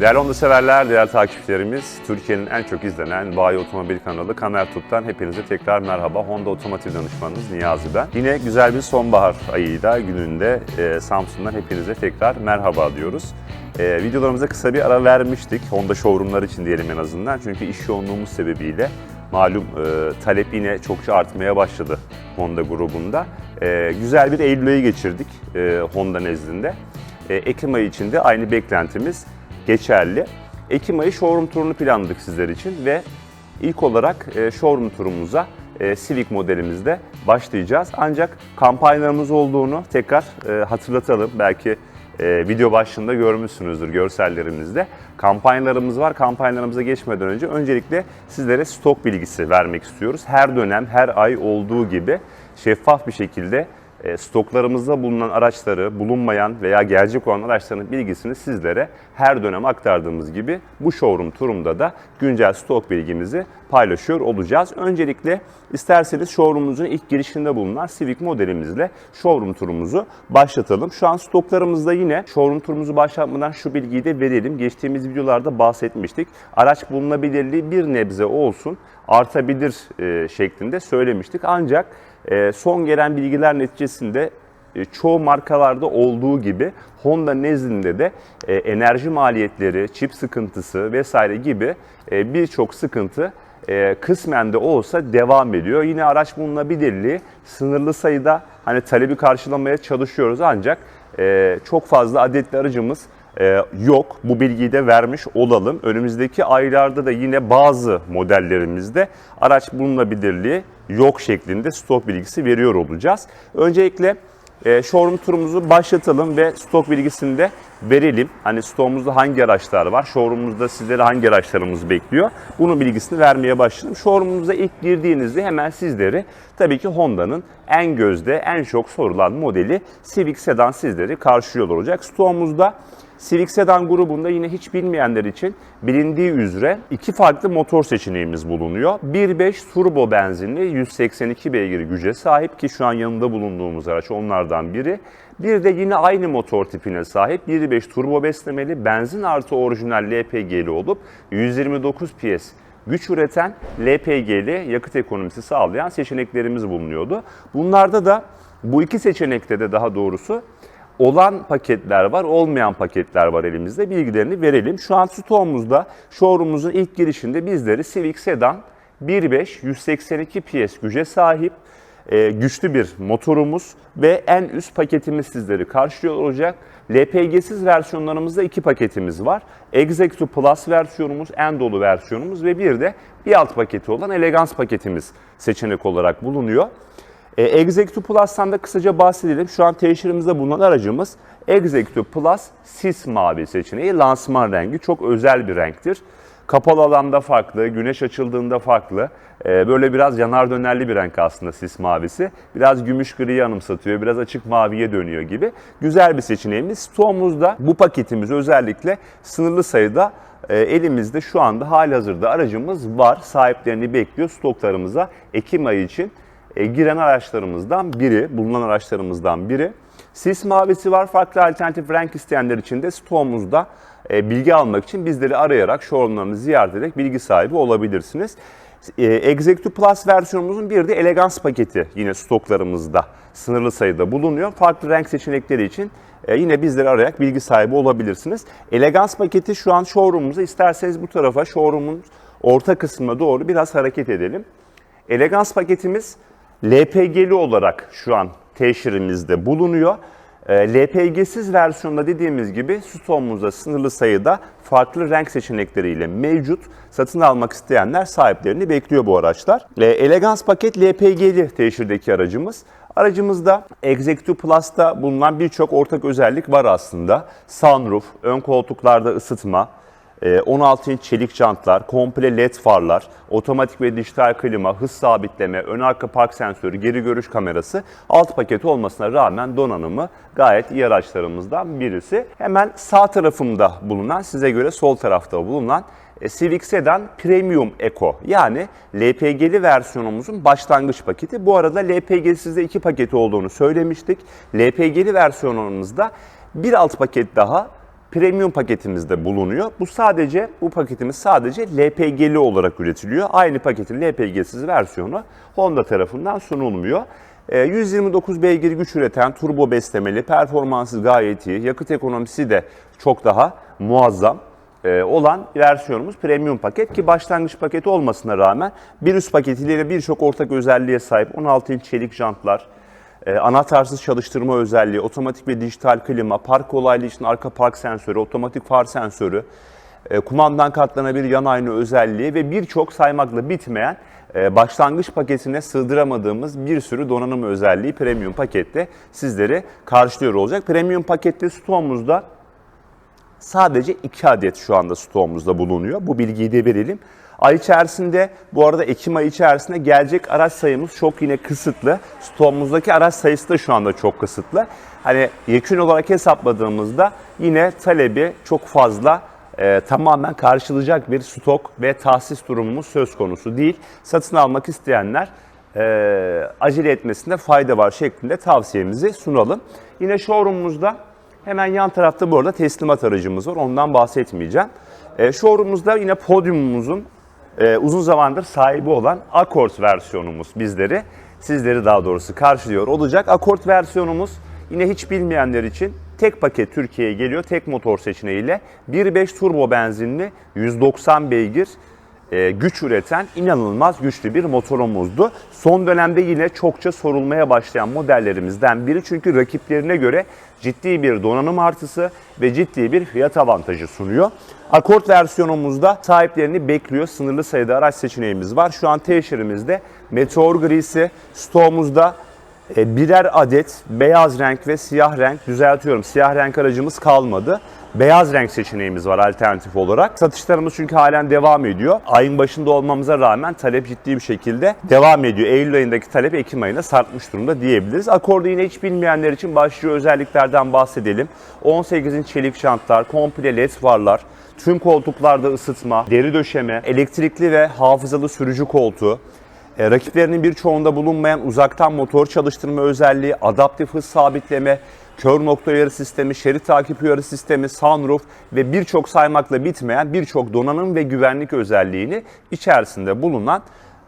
Değerli Honda severler, değerli takipçilerimiz, Türkiye'nin en çok izlenen bayi otomobil kanalı Kamer Tut'tan hepinize tekrar merhaba. Honda Otomotiv Danışmanınız Niyazi ben. Yine güzel bir sonbahar ayıyla gününde e, Samsun'dan hepinize tekrar merhaba diyoruz. E, videolarımıza kısa bir ara vermiştik. Honda showroomlar için diyelim en azından. Çünkü iş yoğunluğumuz sebebiyle malum e, talep yine çokça artmaya başladı Honda grubunda. E, güzel bir Eylül ayı geçirdik e, Honda nezdinde. E, Ekim ayı için de aynı beklentimiz geçerli. Ekim ayı showroom turunu planladık sizler için ve ilk olarak e, showroom turumuza e, Civic modelimizde başlayacağız. Ancak kampanyalarımız olduğunu tekrar e, hatırlatalım. Belki video başlığında görmüşsünüzdür görsellerimizde. Kampanyalarımız var. Kampanyalarımıza geçmeden önce öncelikle sizlere stok bilgisi vermek istiyoruz. Her dönem, her ay olduğu gibi şeffaf bir şekilde stoklarımızda bulunan araçları, bulunmayan veya gelecek olan araçların bilgisini sizlere her dönem aktardığımız gibi bu showroom turumda da güncel stok bilgimizi paylaşıyor olacağız. Öncelikle isterseniz showroomumuzun ilk girişinde bulunan Civic modelimizle showroom turumuzu başlatalım. Şu an stoklarımızda yine showroom turumuzu başlatmadan şu bilgiyi de verelim. Geçtiğimiz videolarda bahsetmiştik. Araç bulunabilirliği bir nebze olsun artabilir e, şeklinde söylemiştik. Ancak e, son gelen bilgiler neticesinde e, çoğu markalarda olduğu gibi Honda nezdinde de e, enerji maliyetleri, çip sıkıntısı vesaire gibi e, birçok sıkıntı kısmen de olsa devam ediyor. Yine araç bulunabilirliği sınırlı sayıda hani talebi karşılamaya çalışıyoruz ancak çok fazla adetli aracımız yok. Bu bilgiyi de vermiş olalım. Önümüzdeki aylarda da yine bazı modellerimizde araç bulunabilirliği yok şeklinde stok bilgisi veriyor olacağız. Öncelikle e, showroom turumuzu başlatalım ve stok bilgisini de verelim. Hani stoğumuzda hangi araçlar var, showroomumuzda sizlere hangi araçlarımız bekliyor. Bunun bilgisini vermeye başladım. Showroomumuza ilk girdiğinizde hemen sizleri tabii ki Honda'nın en gözde, en çok sorulan modeli Civic Sedan sizleri karşılıyor olacak. Stoğumuzda Civic Sedan grubunda yine hiç bilmeyenler için bilindiği üzere iki farklı motor seçeneğimiz bulunuyor. 1.5 turbo benzinli 182 beygir güce sahip ki şu an yanında bulunduğumuz araç onlardan biri. Bir de yine aynı motor tipine sahip 1.5 turbo beslemeli benzin artı orijinal LPG'li olup 129 PS güç üreten LPG'li yakıt ekonomisi sağlayan seçeneklerimiz bulunuyordu. Bunlarda da bu iki seçenekte de daha doğrusu olan paketler var, olmayan paketler var elimizde. Bilgilerini verelim. Şu an stoğumuzda, showroom'umuzun ilk girişinde bizleri Civic Sedan 1.5 182 PS güce sahip e, güçlü bir motorumuz ve en üst paketimiz sizleri karşılıyor olacak. LPG'siz versiyonlarımızda iki paketimiz var. Executive Plus versiyonumuz, en dolu versiyonumuz ve bir de bir alt paketi olan Elegance paketimiz seçenek olarak bulunuyor. E, Executive Plus'tan da kısaca bahsedelim. Şu an teşhirimizde bulunan aracımız Executive Plus sis mavi seçeneği. Lansman rengi çok özel bir renktir. Kapalı alanda farklı, güneş açıldığında farklı. E, böyle biraz yanar dönerli bir renk aslında sis mavisi. Biraz gümüş griyi anımsatıyor, biraz açık maviye dönüyor gibi. Güzel bir seçeneğimiz. Stoğumuzda bu paketimiz özellikle sınırlı sayıda e, elimizde şu anda hali hazırda aracımız var. Sahiplerini bekliyor stoklarımıza Ekim ayı için e, giren araçlarımızdan biri, bulunan araçlarımızdan biri. Sis mavisi var. Farklı alternatif renk isteyenler için de stoğumuzda e, bilgi almak için bizleri arayarak, showroomlarımızı ziyaret ederek bilgi sahibi olabilirsiniz. E, Executive Plus versiyonumuzun bir de Elegance paketi yine stoklarımızda sınırlı sayıda bulunuyor. Farklı renk seçenekleri için e, yine bizleri arayarak bilgi sahibi olabilirsiniz. Elegance paketi şu an showroom'umuza isterseniz bu tarafa showroom'un orta kısmına doğru biraz hareket edelim. Elegance paketimiz LPG'li olarak şu an teşhirimizde bulunuyor. E, LPG'siz versiyonda dediğimiz gibi stoğumuzda sınırlı sayıda farklı renk seçenekleriyle mevcut. Satın almak isteyenler sahiplerini bekliyor bu araçlar. E, Elegance paket LPG'li teşhirdeki aracımız. Aracımızda Executive Plus'ta bulunan birçok ortak özellik var aslında. Sunroof, ön koltuklarda ısıtma, 16 inç çelik jantlar, komple led farlar, otomatik ve dijital klima, hız sabitleme, ön arka park sensörü, geri görüş kamerası alt paket olmasına rağmen donanımı gayet iyi araçlarımızdan birisi. Hemen sağ tarafımda bulunan, size göre sol tarafta bulunan e, Civic Sedan Premium Eco yani LPG'li versiyonumuzun başlangıç paketi. Bu arada LPG'sizde iki paketi olduğunu söylemiştik. LPG'li versiyonumuzda bir alt paket daha premium paketimizde bulunuyor. Bu sadece bu paketimiz sadece LPG'li olarak üretiliyor. Aynı paketin LPG'siz versiyonu Honda tarafından sunulmuyor. Ee, 129 beygir güç üreten turbo beslemeli, performansı gayet iyi, yakıt ekonomisi de çok daha muazzam e, olan versiyonumuz premium paket ki başlangıç paketi olmasına rağmen bir üst paketiyle birçok ortak özelliğe sahip 16 inç çelik jantlar, anahtarsız çalıştırma özelliği, otomatik ve dijital klima, park kolaylığı için arka park sensörü, otomatik far sensörü, e, kumandan katlanabilir yan ayna özelliği ve birçok saymakla bitmeyen e, başlangıç paketine sığdıramadığımız bir sürü donanım özelliği premium pakette sizleri karşılıyor olacak. Premium pakette stoğumuzda sadece 2 adet şu anda stoğumuzda bulunuyor. Bu bilgiyi de verelim. Ay içerisinde bu arada Ekim ayı içerisinde gelecek araç sayımız çok yine kısıtlı. Stoğumuzdaki araç sayısı da şu anda çok kısıtlı. Hani yekün olarak hesapladığımızda yine talebi çok fazla e, tamamen karşılayacak bir stok ve tahsis durumumuz söz konusu değil. Satın almak isteyenler e, acele etmesinde fayda var şeklinde tavsiyemizi sunalım. Yine showroom'umuzda hemen yan tarafta bu arada teslimat aracımız var. Ondan bahsetmeyeceğim. E, showroom'umuzda yine podyumumuzun e, uzun zamandır sahibi olan Accord versiyonumuz bizleri, sizleri daha doğrusu karşılıyor olacak. Accord versiyonumuz yine hiç bilmeyenler için tek paket Türkiye'ye geliyor. Tek motor seçeneğiyle 1.5 turbo benzinli 190 beygir e, güç üreten inanılmaz güçlü bir motorumuzdu. Son dönemde yine çokça sorulmaya başlayan modellerimizden biri çünkü rakiplerine göre ciddi bir donanım artısı ve ciddi bir fiyat avantajı sunuyor. Accord versiyonumuzda sahiplerini bekliyor. Sınırlı sayıda araç seçeneğimiz var. Şu an teşhirimizde Meteor grisi, stoğumuzda e, birer adet beyaz renk ve siyah renk düzeltiyorum. Siyah renk aracımız kalmadı. Beyaz renk seçeneğimiz var alternatif olarak. Satışlarımız çünkü halen devam ediyor. Ayın başında olmamıza rağmen talep ciddi bir şekilde devam ediyor. Eylül ayındaki talep Ekim ayına sarkmış durumda diyebiliriz. Akordu yine hiç bilmeyenler için başlıca özelliklerden bahsedelim. 18 inç çelik jantlar, komple led farlar, tüm koltuklarda ısıtma, deri döşeme, elektrikli ve hafızalı sürücü koltuğu, e, rakiplerinin birçoğunda bulunmayan uzaktan motor çalıştırma özelliği, adaptif hız sabitleme, kör nokta uyarı sistemi, şerit takip uyarı sistemi, sunroof ve birçok saymakla bitmeyen birçok donanım ve güvenlik özelliğini içerisinde bulunan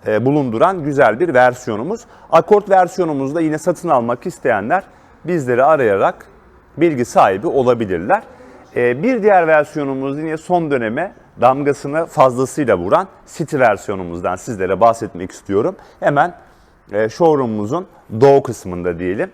e, bulunduran güzel bir versiyonumuz. Accord versiyonumuzda yine satın almak isteyenler bizleri arayarak bilgi sahibi olabilirler. E, bir diğer versiyonumuz yine son döneme damgasını fazlasıyla vuran City versiyonumuzdan sizlere bahsetmek istiyorum. Hemen e, showroom'umuzun doğu kısmında diyelim.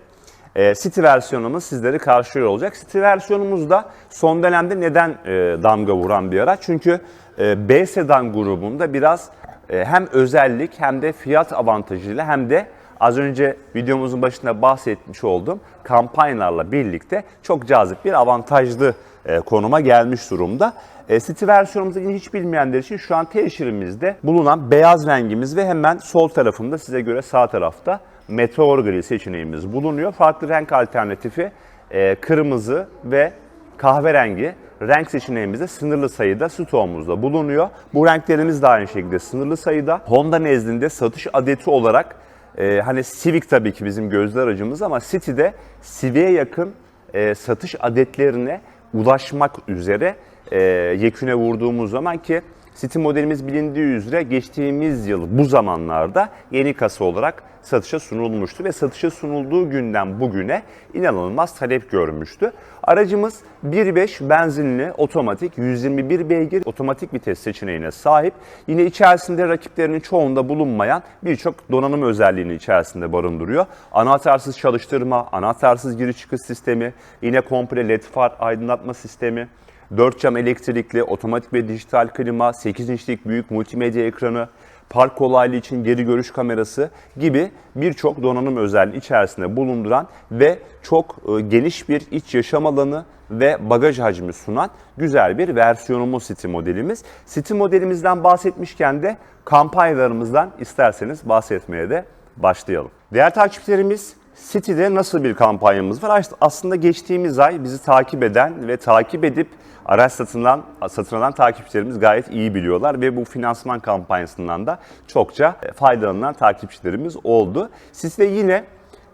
E, City versiyonumuz sizleri karşılıyor olacak. City versiyonumuzda son dönemde neden e, damga vuran bir araç? Çünkü B sedan grubunda biraz hem özellik hem de fiyat avantajıyla hem de az önce videomuzun başında bahsetmiş olduğum kampanyalarla birlikte çok cazip bir avantajlı e, konuma gelmiş durumda. E, City versiyonumuzu hiç bilmeyenler için şu an teşhirimizde bulunan beyaz rengimiz ve hemen sol tarafında size göre sağ tarafta meteor gri seçeneğimiz bulunuyor. Farklı renk alternatifi e, kırmızı ve kahverengi renk seçeneğimizde sınırlı sayıda stoğumuzda bulunuyor. Bu renklerimiz de aynı şekilde sınırlı sayıda. Honda nezdinde satış adeti olarak e, hani Civic tabii ki bizim gözler aracımız ama City'de Civic'e yakın e, satış adetlerine ulaşmak üzere e, yeküne vurduğumuz zaman ki City modelimiz bilindiği üzere geçtiğimiz yıl bu zamanlarda yeni kasa olarak satışa sunulmuştu ve satışa sunulduğu günden bugüne inanılmaz talep görmüştü. Aracımız 1.5 benzinli otomatik 121 beygir otomatik vites seçeneğine sahip. Yine içerisinde rakiplerinin çoğunda bulunmayan birçok donanım özelliğini içerisinde barındırıyor. Anahtarsız çalıştırma, anahtarsız giriş çıkış sistemi, yine komple led far aydınlatma sistemi, 4 cam elektrikli, otomatik ve dijital klima, 8 inçlik büyük multimedya ekranı, park kolaylığı için geri görüş kamerası gibi birçok donanım özelliği içerisinde bulunduran ve çok e, geniş bir iç yaşam alanı ve bagaj hacmi sunan güzel bir versiyonumuz City modelimiz. City modelimizden bahsetmişken de kampanyalarımızdan isterseniz bahsetmeye de başlayalım. Değerli takipçilerimiz City'de nasıl bir kampanyamız var? Aslında geçtiğimiz ay bizi takip eden ve takip edip araç satılan, satın takipçilerimiz gayet iyi biliyorlar ve bu finansman kampanyasından da çokça faydalanan takipçilerimiz oldu. Siz de yine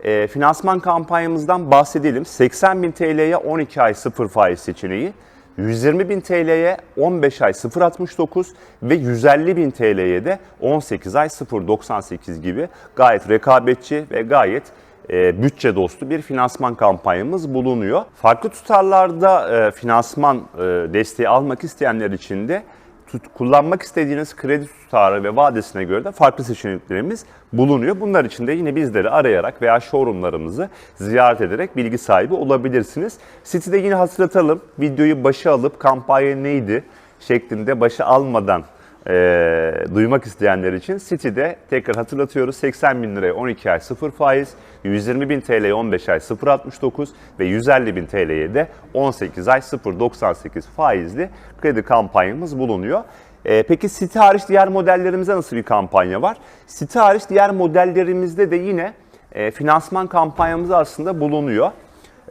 e, finansman kampanyamızdan bahsedelim. 80 bin TL'ye 12 ay sıfır faiz seçeneği 120 bin TL'ye 15 ay 0.69 ve 150 bin TL'ye de 18 ay 0.98 gibi gayet rekabetçi ve gayet e, bütçe dostu bir finansman kampanyamız bulunuyor. Farklı tutarlarda e, finansman e, desteği almak isteyenler için de tut- kullanmak istediğiniz kredi tutarı ve vadesine göre de farklı seçeneklerimiz bulunuyor. Bunlar için de yine bizleri arayarak veya showroomlarımızı ziyaret ederek bilgi sahibi olabilirsiniz. Sitede yine hatırlatalım. Videoyu başa alıp kampanya neydi şeklinde başa almadan e, duymak isteyenler için City'de tekrar hatırlatıyoruz 80 bin liraya 12 ay 0 faiz, 120 bin TL'ye 15 ay 0.69 ve 150 bin TL'ye de 18 ay 0.98 faizli kredi kampanyamız bulunuyor. E, peki City hariç diğer modellerimize nasıl bir kampanya var? City hariç diğer modellerimizde de yine e, finansman kampanyamız aslında bulunuyor.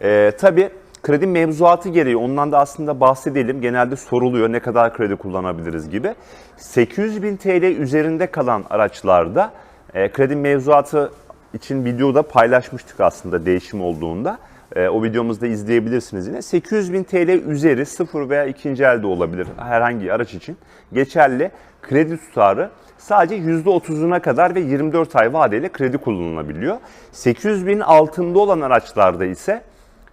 E, tabii kredi mevzuatı gereği ondan da aslında bahsedelim. Genelde soruluyor ne kadar kredi kullanabiliriz gibi. 800 bin TL üzerinde kalan araçlarda e, kredi mevzuatı için videoda paylaşmıştık aslında değişim olduğunda. E, o videomuzda izleyebilirsiniz yine. 800 bin TL üzeri sıfır veya ikinci elde olabilir herhangi araç için. Geçerli kredi tutarı sadece %30'una kadar ve 24 ay vadeyle kredi kullanılabiliyor. 800 bin altında olan araçlarda ise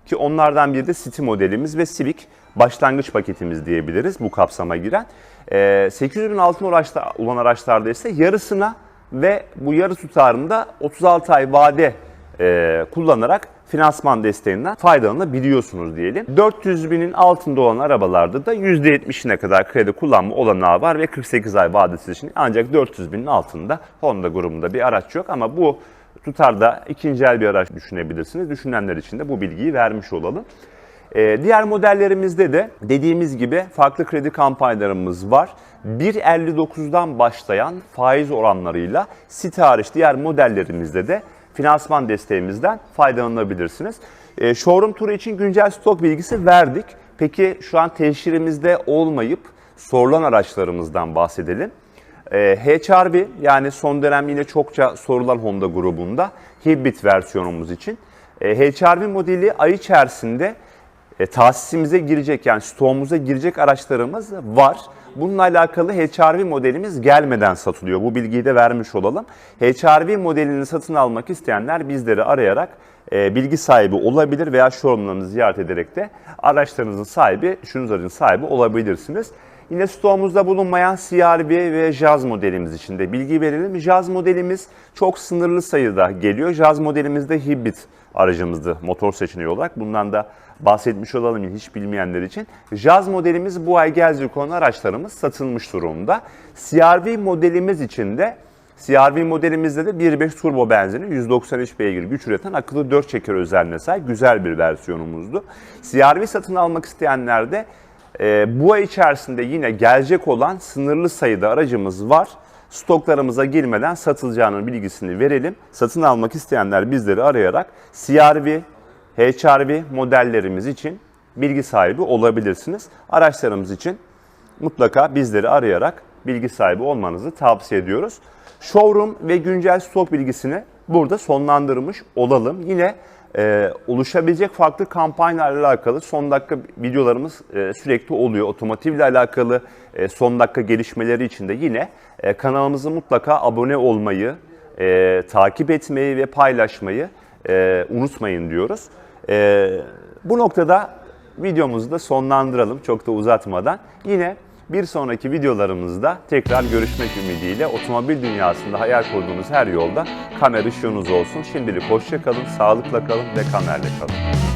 ki onlardan biri de City modelimiz ve Civic başlangıç paketimiz diyebiliriz bu kapsama giren. Ee, 800 bin altın araçta, olan araçlarda ise yarısına ve bu yarı tutarında 36 ay vade e, kullanarak finansman desteğinden faydalanabiliyorsunuz diyelim. 400 binin altında olan arabalarda da %70'ine kadar kredi kullanma olanağı var ve 48 ay vadesi için ancak 400 binin altında Honda grubunda bir araç yok ama bu tutarda ikinci el bir araç düşünebilirsiniz. Düşünenler için de bu bilgiyi vermiş olalım. Ee, diğer modellerimizde de dediğimiz gibi farklı kredi kampanyalarımız var. 1.59'dan başlayan faiz oranlarıyla site hariç diğer modellerimizde de finansman desteğimizden faydalanabilirsiniz. Ee, showroom turu için güncel stok bilgisi verdik. Peki şu an teşhirimizde olmayıp sorulan araçlarımızdan bahsedelim. Ee, HRV yani son dönem yine çokça sorulan Honda grubunda hibrit versiyonumuz için. Ee, HRV modeli ay içerisinde e, tahsisimize girecek yani stoğumuza girecek araçlarımız var. Bununla alakalı HRV modelimiz gelmeden satılıyor. Bu bilgiyi de vermiş olalım. HRV modelini satın almak isteyenler bizleri arayarak e, bilgi sahibi olabilir veya showroomlarımızı ziyaret ederek de araçlarınızın sahibi, aracın sahibi olabilirsiniz. Yine stoğumuzda bulunmayan CRV ve Jazz modelimiz için de bilgi verelim. Jazz modelimiz çok sınırlı sayıda geliyor. Jazz modelimizde hibrit aracımızdı motor seçeneği olarak. Bundan da bahsetmiş olalım hiç bilmeyenler için. Jazz modelimiz bu ay gelecek olan araçlarımız satılmış durumda. CRV modelimiz için de CRV modelimizde de 1.5 turbo benzini 193 beygir güç üreten akıllı 4 çeker özelliğine sahip güzel bir versiyonumuzdu. CRV satın almak isteyenler de e, bu ay içerisinde yine gelecek olan sınırlı sayıda aracımız var. Stoklarımıza girmeden satılacağının bilgisini verelim. Satın almak isteyenler bizleri arayarak CRV, HRV modellerimiz için bilgi sahibi olabilirsiniz. Araçlarımız için mutlaka bizleri arayarak bilgi sahibi olmanızı tavsiye ediyoruz. Showroom ve güncel stok bilgisini burada sonlandırmış olalım. Yine e, oluşabilecek farklı kampanyalarla alakalı son dakika videolarımız e, sürekli oluyor. Otomotivle alakalı e, son dakika gelişmeleri için de yine e, kanalımıza mutlaka abone olmayı, e, takip etmeyi ve paylaşmayı e, unutmayın diyoruz. E, bu noktada videomuzu da sonlandıralım çok da uzatmadan. Yine bir sonraki videolarımızda tekrar görüşmek ümidiyle otomobil dünyasında hayal kurduğunuz her yolda kamer ışığınız olsun. Şimdilik hoşça kalın, sağlıkla kalın ve kamerle kalın.